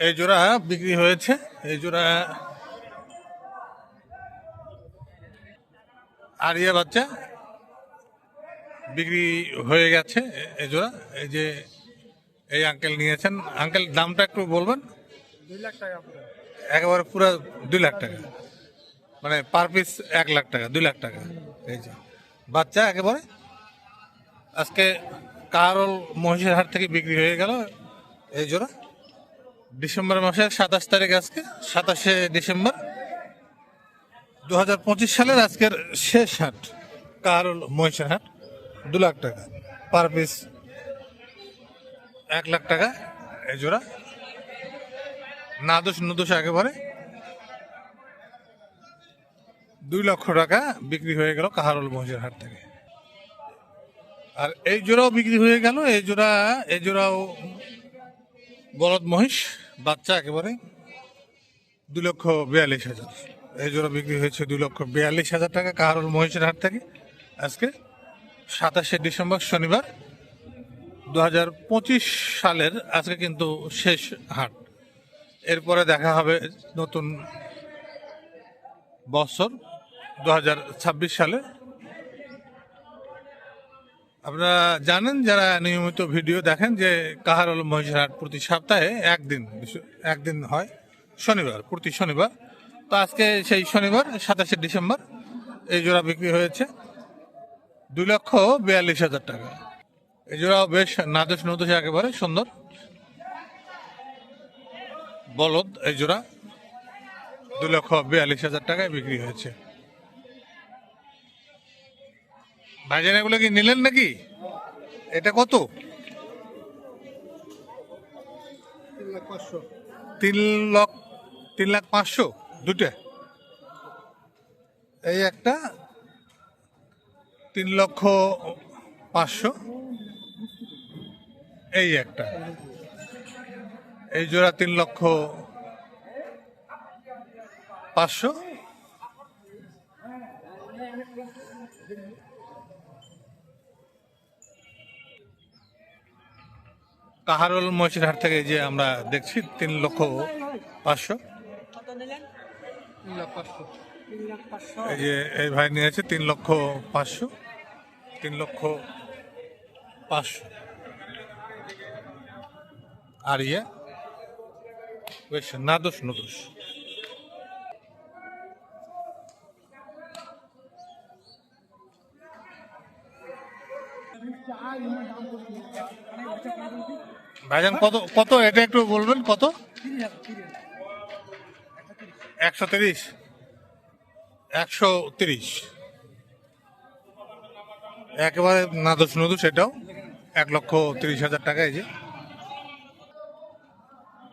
এই জোড়া বিক্রি হয়েছে এই জোড়া আর আরিয়া বাচ্চা বিক্রি হয়ে গেছে এই জোড়া। এই যে এই আঙ্কেল নিয়েছেন আঙ্কেল দামটা একটু বলবেন? দুই লাখ টাকা একেবারে পুরো দুই লাখ টাকা। মানে পার পিস এক লাখ টাকা দুই লাখ টাকা। এই যে বাচ্চা একেবারে আজকে কারল মহিষের হাট থেকে বিক্রি হয়ে গেল এই জোড়া। ডিসেম্বর মাসের সাতাশ তারিখ আজকে, সাতাশে ডিসেম্বর। দু হাজার পঁচিশ সালের আজকের শেষ হাট, কারল মহিষের হাট, দু লাখ টাকা পার পিস। এক লাখ টাকা এই জোড়া। নাদোষ নুদোষ একেবারে। দুই লক্ষ টাকা বিক্রি হয়ে গেল কাহারল মহিষের হাট থেকে। আর এই জোড়াও বিক্রি হয়ে গেল, এই জোড়া, এই জোড়াও বলদ মহিষ। বাচ্চা একেবারে দু লক্ষ বিয়াল্লিশ হাজার। এই জোড়া বিক্রি হয়েছে দু লক্ষ বিয়াল্লিশ হাজার টাকা কাহারল মহিষের হাট থেকে। আজকে সাতাশে ডিসেম্বর শনিবার দু হাজার পঁচিশ সালের আজকে কিন্তু শেষ হাট। এরপরে দেখা হবে নতুন বছর দু হাজার ছাব্বিশ সালে। আপনারা জানেন যারা নিয়মিত ভিডিও দেখেন যে কাহারল মহিষাহাট প্রতি সপ্তাহে একদিন একদিন হয় শনিবার, প্রতি শনিবার। তো আজকে সেই শনিবার, সাতাশে ডিসেম্বর, এই জোড়া বিক্রি হয়েছে দুই লক্ষ বিয়াল্লিশ হাজার টাকা। এই জোড়াও বেশ নাদোষ নদোষ একেবারে সুন্দর। বলদ এই জোড়া দু লক্ষ বিয়াল্লিশ হাজার টাকায় বিক্রি হয়েছে। ভাইজান এগুলো কি নিলেন নাকি? এটা কত? তিন লাখ তিন লাখ পাঁচশো দুটা এই একটা, তিন লক্ষ পাঁচশো। এই একটা। এই জোড়া তিন লক্ষ পাঁচশো। কাহারুল মহিষিরহাট থেকে যে আমরা দেখছি, তিন লক্ষ পাঁচশো। এই যে এই ভাই নিয়েছে, তিন লক্ষ পাঁচশো। তিন লক্ষ পাঁচশো। আর ইয়ে নাদোষ নদোষ ভাইজান, কত কত? এটা একটু বলবেন, কত? একশো তিরিশ। একশো তিরিশ। একেবারে নাদুস নদু সেটাও এক লক্ষ তিরিশ হাজার টাকা এই যে।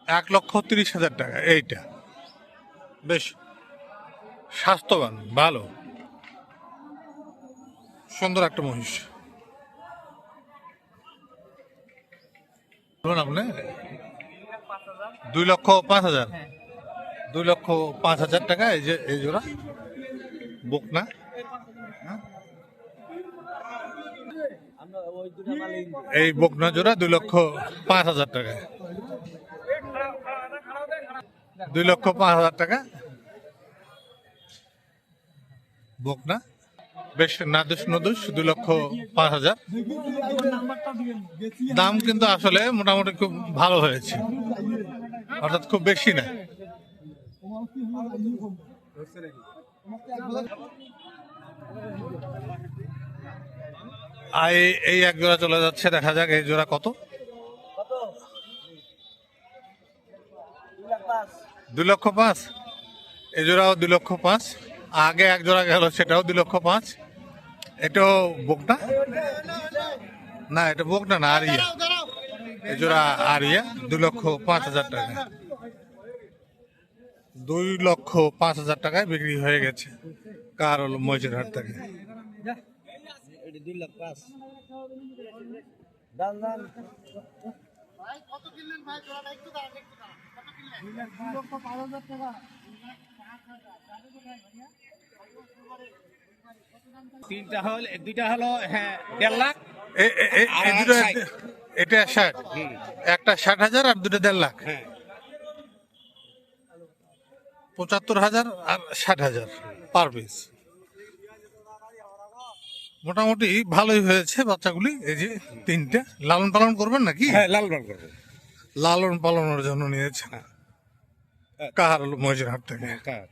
এক লক্ষ তিরিশ হাজার টাকা, এইটা। বেশ স্বাস্থ্যবান, ভালো। সুন্দর একটা মহিষ। আপনি। দুই লক্ষ পাঁচ হাজার। দুই লক্ষ পাঁচ হাজার টাকা এই যে এই জোড়া। বুক না? এই বকনা জোড়া দুই লক্ষ পাঁচ হাজার টাকা। দুই লক্ষ পাঁচ হাজার টাকা। বকনা বেশ নাদুস নদুস, দুই লক্ষ পাঁচ হাজার। দাম কিন্তু আসলে মোটামুটি খুব ভালো হয়েছে। অর্থাৎ খুব বেশি না। আর এই- এই এক জোড়া চলে যাচ্ছে, দেখা যাক এই জোড়া কত। দুই লক্ষ পাঁচ। এই জোড়াও দুই লক্ষ পাঁচ। আগে এক জোড়া গেল সেটাও দুই লক্ষ পাঁচ। এটাও বোকটা? না এটা বোকটা না আরিয়া। এই জোড়া আরিয়া দুই লক্ষ পাঁচ হাজার টাকা। দুই লক্ষ পাঁচ হাজার টাকায় বিক্রি হয়ে গেছে কার হলো মহিষের থেকে। দুই লাখ পাঁচ দাম দাম তিনটা হল দুইটা হলো হ্যাঁ দেড় লাখ। এ- এ- এ- আর এই দুটো ষাট। এটা ষাট। একটা ষাট হাজার আর দুটো দেড় লাখ। হ্যাঁ। পঁচাত্তর হাজার আর ষাট হাজার পার পিস। মোটামুটি ভালোই হয়েছে বাচ্চাগুলি। এই যে তিনটে। লালন পালন করবেন নাকি? হ্যাঁ লাল রং করব। লালন পালনের জন্য নিয়েছেন। কাহার মহিষের হাট থেকে? কার?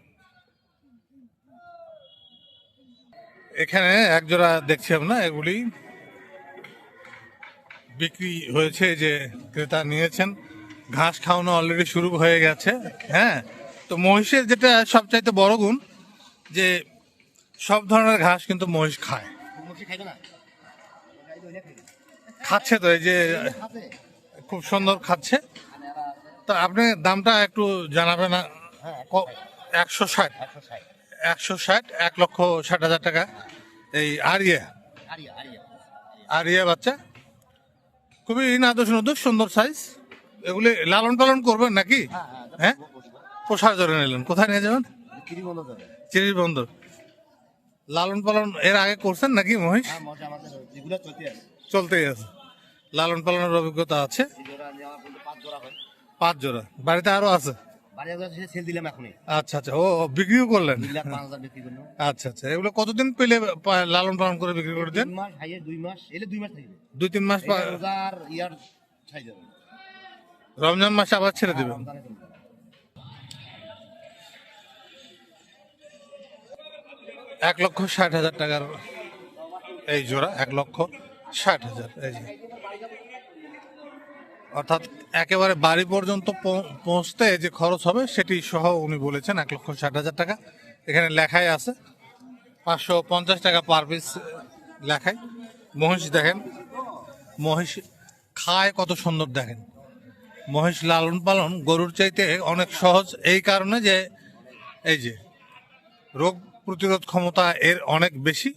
এখানে এক জোড়া দেখছি আমরা এগুলি বিক্রি হয়েছে যে ক্রেতা নিয়েছেন। ঘাস খাওয়ানো অলরেডি শুরু হয়ে গেছে হ্যাঁ? তো মহিষের যেটা সবচাইতে বড় গুণ যে সব ধরনের ঘাস কিন্তু মহিষ খায়। খাচ্ছে তো এই যে খুব সুন্দর খাচ্ছে। তা আপনি দামটা একটু জানাবেন একশো ষাট। একশো ষাট? এক লক্ষ ষাট হাজার টাকা। এই আরিয়া? আরিয়া বাচ্চা? খুবই নাদোষ নদোষ সুন্দর সাইজ এগুলি লালন পালন করবেন নাকি? হ্যাঁ পোষার জন্য নিলেন। কোথায় নিয়ে যাবেন? চিরির বন্দর। লালন পালন এর আগে করছেন নাকি মহিষ? চলতেই আছে। লালন পালনের অভিজ্ঞতা আছে। পাঁচ জোড়া। বাড়িতে আরও আছে? সেল দিলাম এখনই। আচ্ছা আচ্ছা। ও বিক্রিও করলেন? বিক্রি করলাম। আচ্ছা আচ্ছা। এগুলো কতদিন পেলে লালন পালন করে বিক্রি করে দেন? মাস হাইয়ে দুই মাস এলে দুই মাস থাকবে। দুই তিন মাস পা- রোজার ইয়ার ছাই যাবে রমজান মাসে আবার ছেড়ে দেবেন। এক লক্ষ ষাট হাজার টাকার এই জোড়া এক লক্ষ ষাট হাজার এই যে। অর্থাৎ একেবারে বাড়ি পর্যন্ত পৌঁছতে যে খরচ হবে সেটি সহ উনি বলেছেন এক লক্ষ ষাট হাজার টাকা। এখানে লেখাই আছে। পাঁচশো পঞ্চাশ টাকা পার পিস লেখায় মহিষ দেখেন। মহিষ খায় কত সুন্দর দেখেন। মহিষ লালন পালন গরুর চাইতে অনেক সহজ। এই কারণে যে, এই যে, রোগ প্রতিরোধ ক্ষমতা এর অনেক বেশি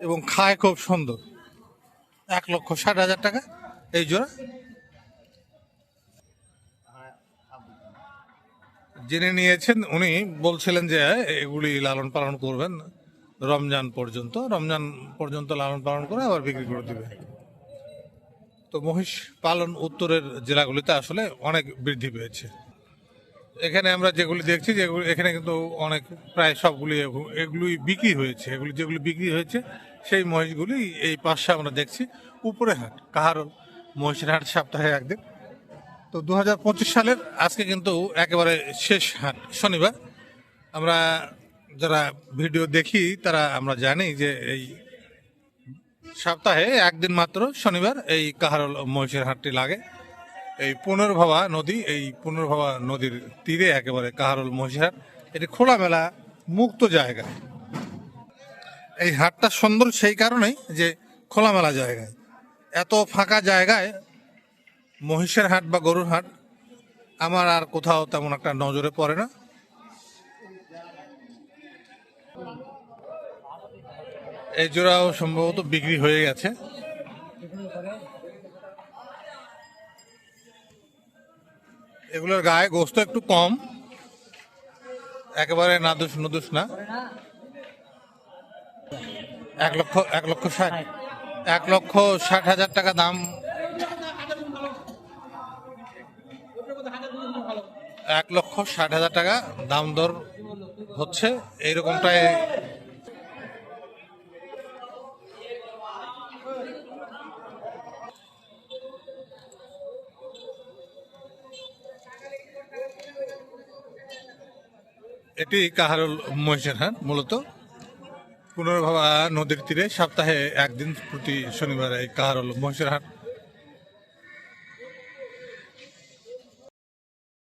এবং খায় খুব সুন্দর। এক লক্ষ ষাট হাজার টাকা। এই জোড়া যিনি নিয়েছেন, উনি বলছিলেন যে, এগুলি লালন পালন করবেন রমজান পর্যন্ত। রমজান পর্যন্ত লালন পালন করে আবার বিক্রি করে দিবে। তো মহিষ পালন উত্তরের জেলাগুলিতে আসলে অনেক বৃদ্ধি পেয়েছে। এখানে আমরা যেগুলি দেখছি, যেগুলি এখানে কিন্তু অনেক, প্রায় সবগুলি এগুলি বিক্রি হয়েছে। এগুলি যেগুলি বিক্রি হয়েছে, সেই মহিষগুলি এই পাশে আমরা দেখছি, উপরে হাট, কাহার মহিষের হাট সপ্তাহে একদিন। তো দু হাজার পঁচিশ সালের আজকে কিন্তু একেবারে শেষ হাট, শনিবার। আমরা যারা ভিডিও দেখি, তারা আমরা জানি যে এই সপ্তাহে একদিন মাত্র শনিবার এই কাহারল মহিষের হাটটি লাগে। এই পুনর্ভবা নদী, এই পুনর্ভবা নদীর তীরে একেবারে কাহারল মহিষার এটি খোলামেলা, মুক্ত জায়গা। এই হাটটা সুন্দর সেই কারণেই যে খোলামেলা জায়গায়। এত ফাঁকা জায়গায় মহিষের হাট বা গরুর হাট, আমার আর কোথাও তেমন একটা নজরে পড়ে না। এই জোড়াও সম্ভবত বিক্রি হয়ে গেছে। এগুলোর গায়ে গোস্ত একটু কম, একেবারে নাদুস নুদুস না। এক লক্ষ এক লক্ষ ষাট। এক লক্ষ ষাট হাজার টাকা দাম। এক লক্ষ ষাট হাজার টাকা দাম দর হচ্ছে এইরকমটাই। এটি কাহারুল মহিষের হাট মূলত। পুনর্ভবা নদীর তীরে সপ্তাহে একদিন প্রতি শনিবার এই কাহারুল মহিষের হাট।